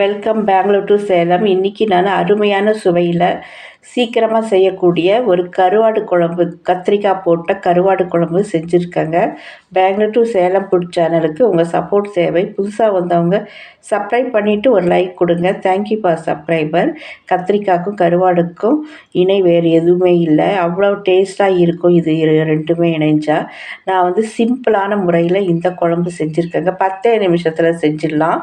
Welcome Bangalore to Salem இன்றைக்கி நான் அருமையான சுவையில் சீக்கிரமாக செய்யக்கூடிய ஒரு கருவாடு குழம்பு கத்திரிக்காய் போட்ட கருவாடு குழம்பு செஞ்சுருக்கேங்க. பெங்களூர் டு சேலம் பிடிச்ச சேனலுக்கு உங்கள் சப்போர்ட் சேவை புதுசாக வந்தவங்க சப்ஸ்கிரைப் பண்ணிவிட்டு ஒரு லைக் கொடுங்க. தேங்க்யூ ஃபார் சப்ஸ்கிரைபர் கத்திரிக்காய்க்கும் கருவாடுக்கும் இணை வேறு எதுவுமே இல்லை. அவ்வளோ டேஸ்ட்டாக இருக்கும். இது ரெண்டுமே இணைஞ்சால் நான் வந்து சிம்பிளான முறையில் இந்த குழம்பு செஞ்சுருக்கேங்க. பத்தே நிமிஷத்தில் செஞ்சிடலாம்.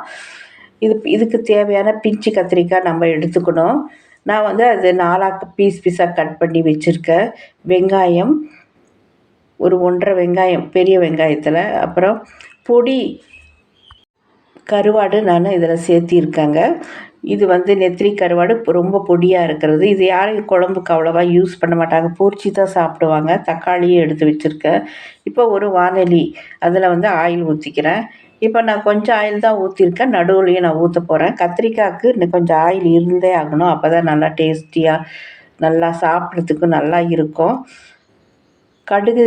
இது இதுக்கு தேவையான பிஞ்சு கத்திரிக்காய் நம்ம எடுத்துக்கணும். நான் வந்து அது நாலாக பீஸ் பீஸாக கட் பண்ணி வச்சுருக்கேன். வெங்காயம் ஒரு ஒன்றரை வெங்காயம் பெரிய வெங்காயத்தில். அப்புறம் பொடி கருவாடு நான் இதில் சேர்த்திருக்கேங்க. இது வந்து நெத்திலி கருவாடு ரொம்ப பொடியாக இருக்கிறது. இது யாரும் குழம்புக்கு அவ்வளோவா யூஸ் பண்ண மாட்டாங்க. பொரிச்சி தான் சாப்பிடுவாங்க. தக்காளியும் எடுத்து வச்சுருக்கேன். இப்போ ஒரு வானொலி அதில் வந்து ஆயில் ஊற்றிக்கிறேன் இப்போ நான் கொஞ்சம் ஆயில் தான் ஊற்றிருக்கேன் நடுவுலையும் நான் ஊற்ற போகிறேன் கத்திரிக்காய்க்கு இன்னும் கொஞ்சம் ஆயில் இருந்தே ஆகணும். அப்போ தான் நல்லா டேஸ்டியாக நல்லா சாப்பிட்றதுக்கும் நல்லா இருக்கும். கடுகு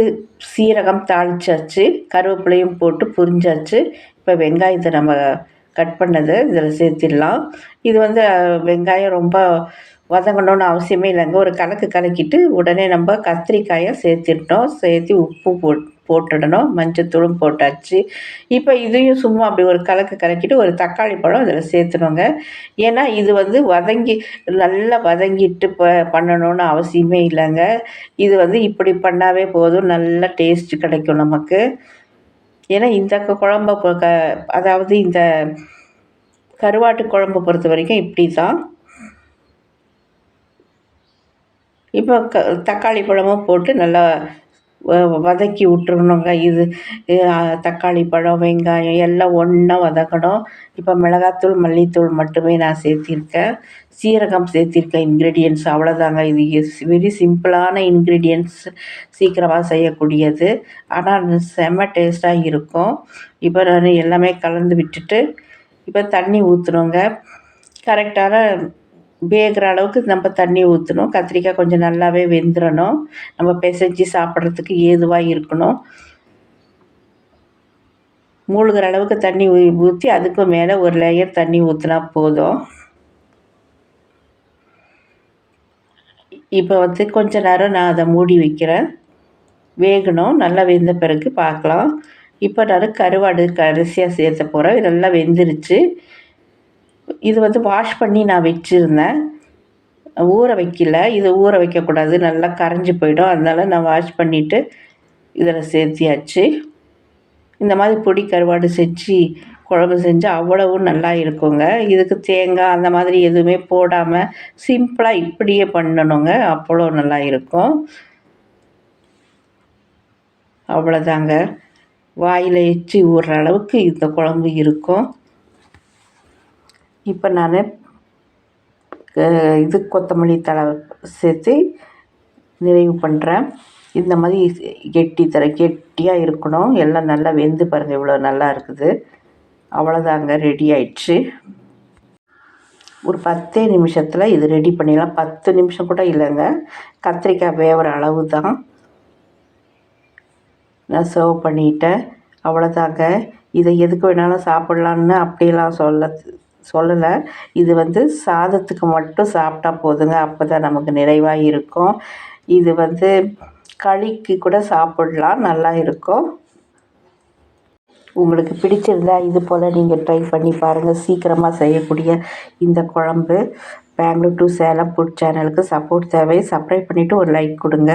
சீரகம் தாளிச்சாச்சு. கருவேப்பிலையும் போட்டு புரிஞ்சாச்சு. இப்போ வெங்காயத்தை நம்ம கட் பண்ணது இதில் சேர்த்திடலாம். இது வந்து வெங்காயம் ரொம்ப வதங்கணும்னு அவசியமே இல்லைங்க. ஒரு கலக்கு கலக்கிட்டு உடனே நம்ம கத்திரிக்காயை சேர்த்திட்டோம். சேர்த்து உப்பு போட்டு போட்டுடணும். மஞ்சத்தூளும் போட்டாச்சு. இப்போ இதையும் சும்மா அப்படி ஒரு கலக்கு கலக்கிட்டு ஒரு தக்காளி பழம் அதில் சேர்த்துணுங்க ஏன்னா இது வந்து வதங்கி நல்லா வதங்கிட்டு ப பண்ணணும்னு அவசியமே இல்லைங்க. இது வந்து இப்படி பண்ணாவே போதும். நல்ல டேஸ்ட் கிடைக்கும் நமக்கு. ஏன்னா இந்த குழம்ப க அதாவது இந்த கருவாட்டு குழம்பு பொறுத்த வரைக்கும் இப்படி தான். இப்போ க தக்காளி பழமும் போட்டு நல்லா வதக்கி விட்ருணுங்க இது தக்காளி பழம் வெங்காயம் எல்லாம் ஒன்றா வதக்கணும். இப்போ மிளகாத்தூள் மல்லித்தூள் மட்டுமே நான் சேர்த்திருக்கேன். சீரகம் சேர்த்திருக்கேன் இன்க்ரீடியன்ஸ் அவ்வளோதாங்க இது வெரி சிம்பிளான இன்க்ரீடியன்ஸ் சீக்கிரமாக செய்யக்கூடியது. ஆனால் செம்ம டேஸ்ட்டாக இருக்கும். இப்போ நான் எல்லாமே கலந்து விட்டுட்டு இப்போ தண்ணி ஊற்றணுங்க கரெக்டான வேகிற அளவுக்கு நம்ம தண்ணி ஊற்றணும் கத்திரிக்காய் கொஞ்சம் நல்லாவே வெந்துடணும் நம்ம பிசைஞ்சி சாப்பிட்றதுக்கு ஏதுவாக இருக்கணும். மூழ்கிற அளவுக்கு தண்ணி ஊற்றி அதுக்கு மேலே ஒரு லேயர் தண்ணி ஊற்றினா போதும். இப்போ வந்து கொஞ்ச நேரம் நான் அதை மூடி வைக்கிறேன். வேகணும். நல்லா வெந்த பிறகு பார்க்கலாம். இப்போ நான் கருவாடு கரிசியாக சேர்த்த போகிறேன் நல்லா வெந்துருச்சு. இது வந்து வாஷ் பண்ணி நான் வச்சுருந்தேன். ஊற வைக்கல. இது ஊற வைக்கக்கூடாது. நல்லா கரைஞ்சி போயிடும். அதனால நான் வாஷ் பண்ணிவிட்டு இதில் சேர்த்தியாச்சு. இந்த மாதிரி பொடி கருவாடு செஞ்சு குழம்பு செஞ்சால் அவ்வளவும் நல்லா இருக்குங்க. இதுக்கு தேங்காய் அந்த மாதிரி எதுவுமே போடாமல் சிம்பிளாக இப்படியே பண்ணணுங்க. அவ்வளோ நல்லா இருக்கும். அவ்வளோதாங்க வாயில் எச்சி ஊறுற அளவுக்கு இந்த குழம்பு இருக்கும். இப்போ நான் இது கொத்தமல்லி தழை சேர்த்து நிறைவு பண்ணுறேன் இந்த மாதிரி கெட்டி தர கெட்டியாக இருக்கணும். எல்லாம் நல்லா வெந்து பாருங்கள் இவ்வளோ நல்லா இருக்குது. அவ்வளோதாங்க ரெடி ஆயிடுச்சு. ஒரு பத்தே நிமிஷத்தில் இது ரெடி பண்ணிடலாம். பத்து நிமிஷம் கூட இல்லைங்க. கத்திரிக்காய் வேகிற அளவு தான் நான் சர்வ் பண்ணிட்டேன். அவ்வளோதாங்க. இதை எதுக்கு வேணாலும் சாப்பிட்லான்னு அப்படிலாம் சொல்ல சொல்லலை. இது வந்து சாதத்துக்கு மட்டும் சாப்பிட்டா போதுங்க. அப்போ தான் நமக்கு நிறைவாக இருக்கும். இது வந்து களிக்கு கூட சாப்பிட்லாம். நல்லா இருக்கும். உங்களுக்கு பிடிச்சிருந்தா இது போல் நீங்கள் ட்ரை பண்ணி பாருங்கள் சீக்கிரமாக செய்யக்கூடிய இந்த குழம்பு. பெங்களூர் டு சேலம் ஃபுட் சேனலுக்கு சப்போர்ட் தேவை. சப்ஸ்கிரைப் பண்ணிவிட்டு ஒரு லைக் கொடுங்க.